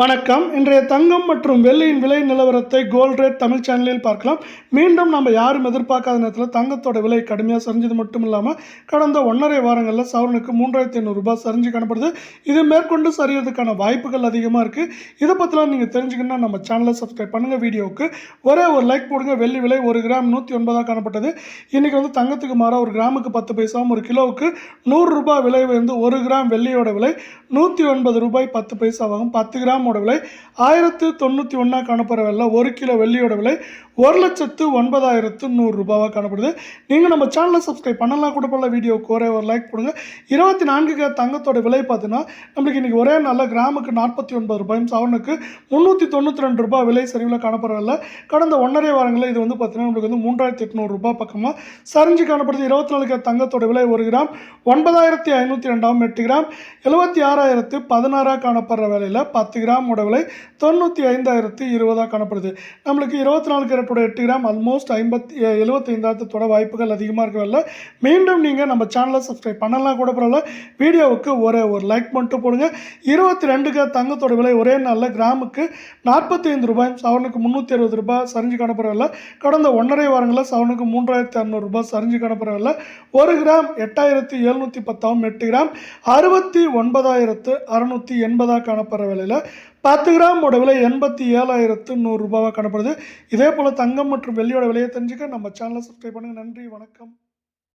வணக்கம். இன்றைய தங்கம் மற்றும் வெள்ளியின் விலை நிலவரத்தை கோல்ட் ரேட் தமிழ் சேனலில் பார்க்கலாம். மீண்டும் நம்ம யாரும் எதிர்பார்க்காத நேரத்தில் தங்கத்தோட விலை கடுமையாக சரிஞ்சது மட்டும் இல்லாமல் கடந்த ஒன்றரை வாரங்களில் சவரனுக்கு மூன்றாயிரத்தி ஐநூறுரூபா சரிஞ்சு காணப்படுது. இது மேற்கொண்டு சரியறதுக்கான வாய்ப்புகள் அதிகமாக இருக்குது இதை பற்றிலாம் நீங்கள் தெரிஞ்சுக்கணும்னா நம்ம சேனலை சப்ஸ்கிரைப் பண்ணுங்கள் வீடியோவுக்கு. ஒரே ஒரு லைக் போடுங்க. வெள்ளி விலை ஒரு கிராம் நூற்றி ஒன்பதாக காணப்பட்டது. இன்றைக்கி வந்து தங்கத்துக்கு மாறாக ஒரு கிராமுக்கு பத்து பைசாவும் ஒரு கிலோவுக்கு நூறு ரூபாய் விலை வந்து ஒரு கிராம் வெள்ளியோட விலை நூற்றி ஒன்பது ரூபாய் பத்து பைசாவாகும். பத்து கிராம் கிராமோட விலை ஆயிரத்து தொண்ணூற்றி ஒன்றா காணப்படுற விலை ஒரு கிலோ வெள்ளியோட விலை ஒரு லட்சத்து ஒன்பதாயிரத்து நூறுரூபாவாக காணப்படுது. நீங்கள் நம்ம சேனலை சப்ஸ்கிரைப் பண்ணலாம் கூட போல வீடியோவுக்கு ஒரே ஒரு லைக் கொடுங்க. இருபத்தி நான்கு கே தங்கத்தோட விலை பார்த்தீங்கன்னா நம்மளுக்கு இன்றைக்கி ஒரே நல்ல கிராமுக்கு நாற்பத்தி ஒன்பது ரூபாயும் சவனுக்கு முந்நூற்றி தொண்ணூற்றி ரெண்டு ரூபாய் விலை சரிவில் காணப்படுற விலை கடந்த ஒன்றரை வாரங்களில் இது வந்து பார்த்தீங்கன்னா நம்மளுக்கு வந்து மூன்றாயிரத்தி எட்நூறுரூபா பக்கமாக சரிஞ்சு காணப்படுது. இருபத்தி நாலு தங்கத்தோட விலை ஒரு கிராம் ஒன்பதாயிரத்தி ஐநூற்றி ரெண்டாம் எட்டு கிராம் எழுபத்தி ஆறாயிரத்து பதினாறாக காணப்படுற விலையில் பத்து கிராம். கிராம் விலை தொண்ணூற்றி ஐந்தாயிரத்து இருபதாக காணப்படுது. நம்மளுக்கு இருபத்தி நாலு கேரட்டோட எட்டு கிராம் ஆல்மோஸ்ட் ஐம்பத்தி எழுபத்தைந்தாயிரத்தோட வாய்ப்புகள் அதிகமாக இருக்கவில்ல மீண்டும் நீங்கள் நம்ம சேனலை சப்ஸ்கிரைப் பண்ணலாம் கூட பரவாயில்ல. வீடியோவுக்கு ஒரே ஒரு லைக் மட்டும் போடுங்க. இருபத்தி ரெண்டுக்கு தங்கத்தோட விலை ஒரே நாளில் கிராமுக்கு நாற்பத்தி ஐந்து ரூபாய் சவனுக்கு முந்நூற்றி அறுபது ரூபாய் சரிஞ்சு காணப்படவில்லை கடந்த ஒன்றரை வாரங்களில் சவனுக்கு மூன்றாயிரத்தி அறநூறுரூபாய் சரிஞ்சு காணப்படவில்லை ஒரு கிராம் எட்டாயிரத்தி எழுநூற்றி பத்தாவும் எட்டு கிராம் அறுபத்தி ஒன்பதாயிரத்து அறுநூற்றி எண்பதாக காணப்படுற விலையில் பத்து கிராமோட விலை எண்பத்தி ஏழாயிரத்து நூறுரூபாவாக காணப்படுது. இதே போல் தங்கம் மற்றும் வெள்ளியோட விலையை தெரிஞ்சுக்க நம்ம சேனலை சப்ஸ்கிரைப் பண்ணுங்கள் நன்றி வணக்கம்.